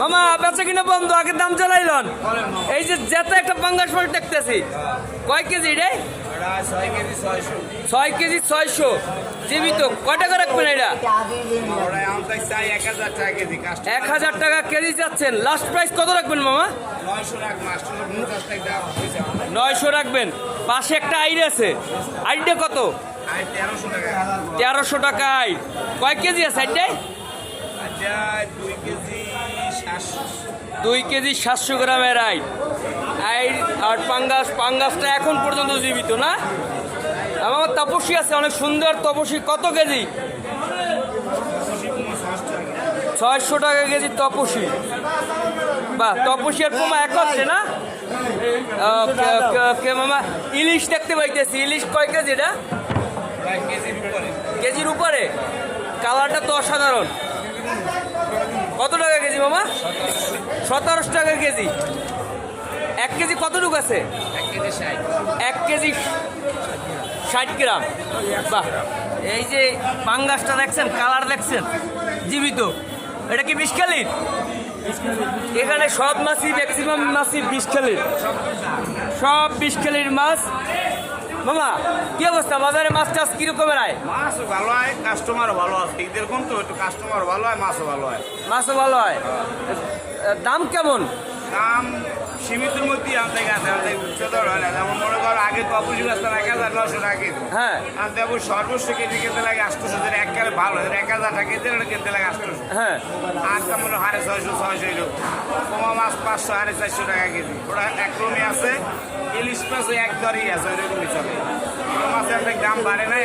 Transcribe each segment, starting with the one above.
মামা, বেচা কিনা বন্ধ আগে দাম চালাইলন এই যে যেতে একটা পাঙ্গাস মাছ দেখতেছি। কয় কেজি রে? ছয় কেজি ছয়শো। জীবিত। কয় টাকা রাখবেন এটা? এক হাজার টাকা কেজি যাচ্ছেন। লাস্ট প্রাইস কত রাখবেন, মামা? নয়শো রাখবেন। পাশে একটা আইড আছে। আইডটা কত? তেরোশো টাকা আইড। কয় কেজি আছে আইডটায়? দুই কেজি সাতশো। গ্রামের আইড আইড আর পাঙ্গাস পাঙ্গাসটা এখন পর্যন্ত জীবিত না? আমার তপসী আছে অনেক সুন্দর তপসী কত কেজি? ছয়শো টাকা কেজি তপসী বাহ তপসী আর পোমা এক হচ্ছে না? মামা ইলিশ দেখতে পাইতেছি। ইলিশ কয় কেজি এটা? কেজির উপরে? কালারটা তো অসাধারণ। কত টাকা কেজি মামা? সতেরোশো টাকা কেজি। এক কেজি কতটুকু আছে? এক কেজি ষাট। গ্রাম। বাহ। এই যে পাঙ্গাসটা দেখছেন কালার দেখছেন জীবিত। এটা কি বিষকালির এখানে সব মাছই ম্যাক্সিমাম মাছই বিষকালির সব বিষকালির মাছ। মামা কি অবস্থা? বাজারে মাছ টাছ কিরকমের আয় মাছও ভালো হয় কাস্টমারও ভালো আছে। কোন তো একটু কাস্টমার ভালো হয় মাছও ভালো হয়। মাছও ভালো হয়? দাম কেমন? দাম সীমিতের মধ্যেই আনতে গেছে উচ্চতর হয় না যেমন মনে করো আগে কপুজি গাছটা এক হাজার নশো টাকা কেজি। হ্যাঁ। আনতে এখন সর্বোচ্চ কেজি কিনতে লাগে আটশোশো যেটা একবারে ভালো এক হাজার টাকা কেজি ওটা কিনতে লাগে আটশোশো হ্যাঁ। আর কেমন হারে ছয়শো ছয়শো এরকম। কমা মাছ পাঁচশো হারে চারশো টাকা কেজি। ওটা একরমই আছে ইলিশ মাছ ওই এক দরই আছে ওইরকমই চলে। দাম বাড়ে না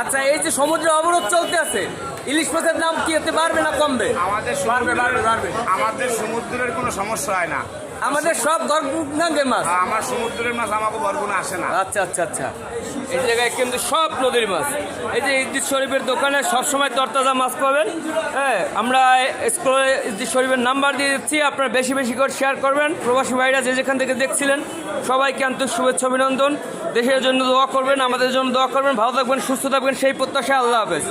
আচ্ছা এই যে সমুদ্র অবরোধ চলতে আছে ইলিশ মাছের দাম কি হতে পারবে না কমবে? আমাদের বাড়বে, বাড়বে, বাড়বে। আমাদের সমুদ্রের কোনো সমস্যা হয় না। আমাদের সব গর্ভাঙ্গে মাছ। আমার সমুদ্রের মাছ আমাকে বরগুনা আসে না। আচ্ছা আচ্ছা আচ্ছা। এই জায়গায় কিন্তু সব নদীর মাছ। এই যে ইদ্দিস শরীফের দোকানে সবসময় তরতাজা মাছ পাবেন। হ্যাঁ আমরা স্কুলে ইদ্দিস শরীফের নাম্বার দিয়ে দিচ্ছি। আপনারা বেশি বেশি করে শেয়ার করবেন। প্রবাসী ভাইরা যে যেখান থেকে দেখছিলেন সবাইকে আন্তরিক শুভেচ্ছা অভিনন্দন। দেশের জন্য দোয়া করবেন আমাদের জন্য দোয়া করবেন। ভালো থাকবেন সুস্থ থাকবেন। সেই প্রত্যাশা আল্লাহ হাফেজ।